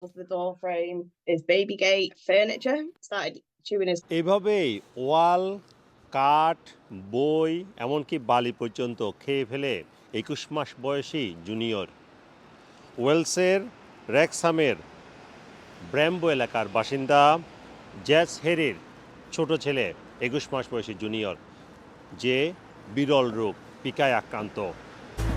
of the door frame is baby gate furniture. Started chewing his এভাবেই ওয়াল, কাঠ, বই, এমনকি বালি পর্যন্ত খেয়ে ফেলে একুশ মাস বয়সী জুনিয়র ওয়েলসের র্যাকসামের ব্র্যাম্বো এলাকার বাসিন্দা জ্যাস হেরির ছোট ছেলে একুশ মাস বয়সী জুনিয়র, যে বিরল রোগ, পিকায় আক্রান্ত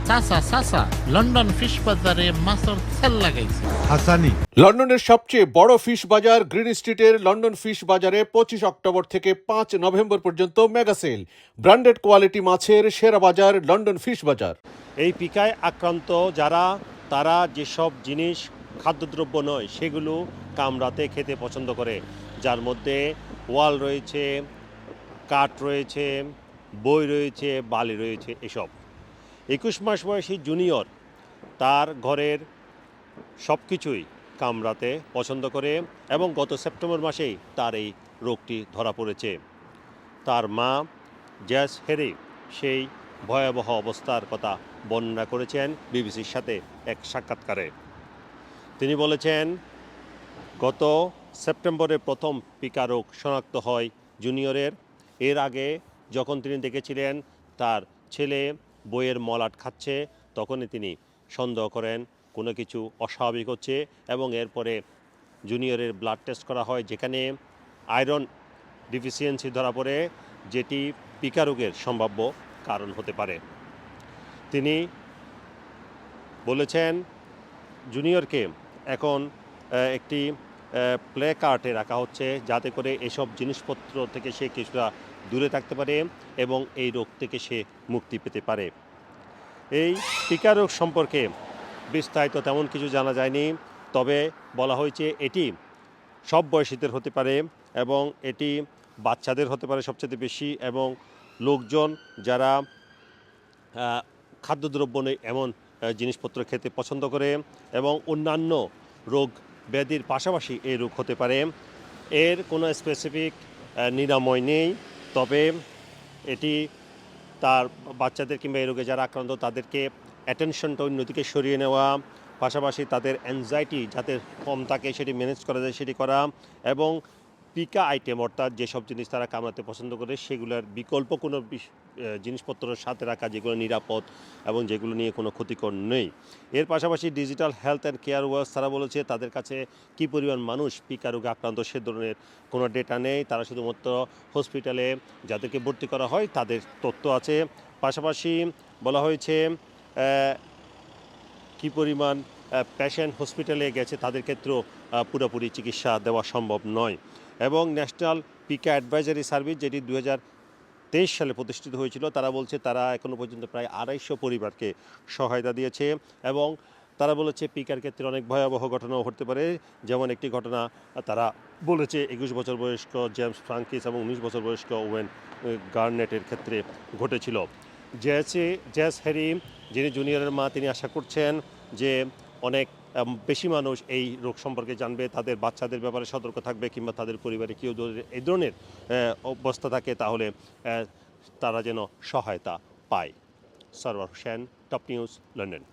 চাচা চাচা লন্ডন ফিশ বাজারে মাছের সেল লাগাইছে। হাসানি। লন্ডনের সবচেয়ে বড় ফিশ বাজার গ্রিন স্ট্রিটের লন্ডন ফিশ বাজারে পঁচিশ অক্টোবর থেকে পাঁচ নভেম্বর পর্যন্ত মেগা সেল। ব্র্যান্ডেড কোয়ালিটি মাছের সেরা বাজার লন্ডন ফিশ বাজার। এই পিকায় আক্রান্ত যারা তারা যেসব জিনিস খাদ্যদ্রব্য নয় সেগুলো কামড়াতে খেতে পছন্দ করে। যার মধ্যে ওয়াল রয়েছে কাঠ রয়েছে বই রয়েছে বালি রয়েছে এসব। একুশ মাস বয়সী জুনিয়র তার ঘরের সব কিছুই কামড়াতে পছন্দ করে এবং গত সেপ্টেম্বর মাসেই তার এই রোগটি ধরা পড়েছে। তার মা জ্যাস হেরি সেই ভয়াবহ অবস্থার কথা বর্ণনা করেছেন বিবিসির সাথে এক সাক্ষাৎকারে। তিনি বলেছেন, গত সেপ্টেম্বরে প্রথম পিকা রোগ শনাক্ত হয় জুনিয়রের। এর আগে যখন তিনি দেখেছিলেন তার ছেলে বইয়ের মলাট খাচ্ছে, তখনই তিনি সন্দেহ করেন, কোনো কিছু অস্বাভাবিক হচ্ছে এবং এরপরে জুনিয়রের ব্লাড টেস্ট করা হয়, যেখানে আয়রন ডিফিসিয়েন্সি ধরা পড়ে, যেটি পিকা রোগের সম্ভাব্য কারণ হতে পারে। তিনি বলেছেন, জুনিয়রকে এখন একটি প্লে কার্টে রাখা হচ্ছে, যাতে করে এসব জিনিসপত্র থেকে সে কিছুটা দূরে থাকতে পারে এবং এই রোগ থেকে সে মুক্তি পেতে পারে। এই টিকা রোগ সম্পর্কে বিস্তারিত তেমন কিছু জানা যায়নি, তবে বলা হয়েছে এটি সব বয়সীদের হতে পারে এবং এটি বাচ্চাদের হতে পারে সবচেয়ে বেশি এবং লোকজন যারা খাদ্যদ্রব্য নেই এমন জিনিসপত্র খেতে পছন্দ করে এবং অন্যান্য রোগ ব্যাধির পাশাপাশি এই রোগ হতে পারে। এর কোনো স্পেসিফিক নিরাময় নেই। তবে এটি তার বাচ্চাদের কিংবা এই রোগে যারা আক্রান্ত, তাদেরকে অ্যাটেনশনটা অন্যদিকে সরিয়ে নেওয়া, পাশাপাশি তাদের অ্যাংজাইটি যাতে কম থাকে সেটি ম্যানেজ করা যায় সেটি করা এবং পিকা আইটেম অর্থাৎ যেসব জিনিস তারা কামড়াতে পছন্দ করে সেগুলোর বিকল্প কোনো জিনিসপত্রের সাথে রাখা, যেগুলো নিরাপদ এবং যেগুলো নিয়ে কোনো ক্ষতিকর নেই। এর পাশাপাশি digital health and care Wales তারা বলেছে, তাদের কাছে কী পরিমাণ মানুষ পিকা রোগে আক্রান্ত সে ধরনের কোনো ডেটা নেই। তারা শুধুমাত্র হসপিটালে যাদেরকে ভর্তি করা হয়, তাদের তথ্য আছে। পাশাপাশি বলা হয়েছে কী পরিমাণ পেশেন্ট হসপিটালে গেছে, তাদের ক্ষেত্রেও পুরোপুরি চিকিৎসা দেওয়া সম্ভব নয়। এবং ন্যাশনাল পিকা অ্যাডভাইজারি সার্ভিস যেটি দু সালে প্রতিষ্ঠিত হয়েছিল, তারা বলছে তারা এখনও পর্যন্ত প্রায় আড়াইশো পরিবারকে সহায়তা দিয়েছে এবং তারা বলেছে পিকার ক্ষেত্রে অনেক ভয়াবহ ঘটনাও ঘটতে পারে। যেমন একটি ঘটনা তারা বলেছে, একুশ বছর বয়স্ক জেমস ফ্রাঙ্কিস এবং উনিশ বছর বয়স্ক ওয়েন গার্নেটের ক্ষেত্রে ঘটেছিল। জ্যাসে জ্যাস হ্যারি, যিনি জুনিয়রের মা, তিনি আশা করছেন যে অনেক বেশি মানুষ এই রোগ সম্পর্কে জানবে, তাদের বাচ্চাদের ব্যাপারে সতর্ক থাকবে কিংবা তাদের পরিবারে কেউ এই ধরনের অবস্থা থাকে তাহলে তারা যেন সহায়তা পায়। Sarwar Hossain, top news, London.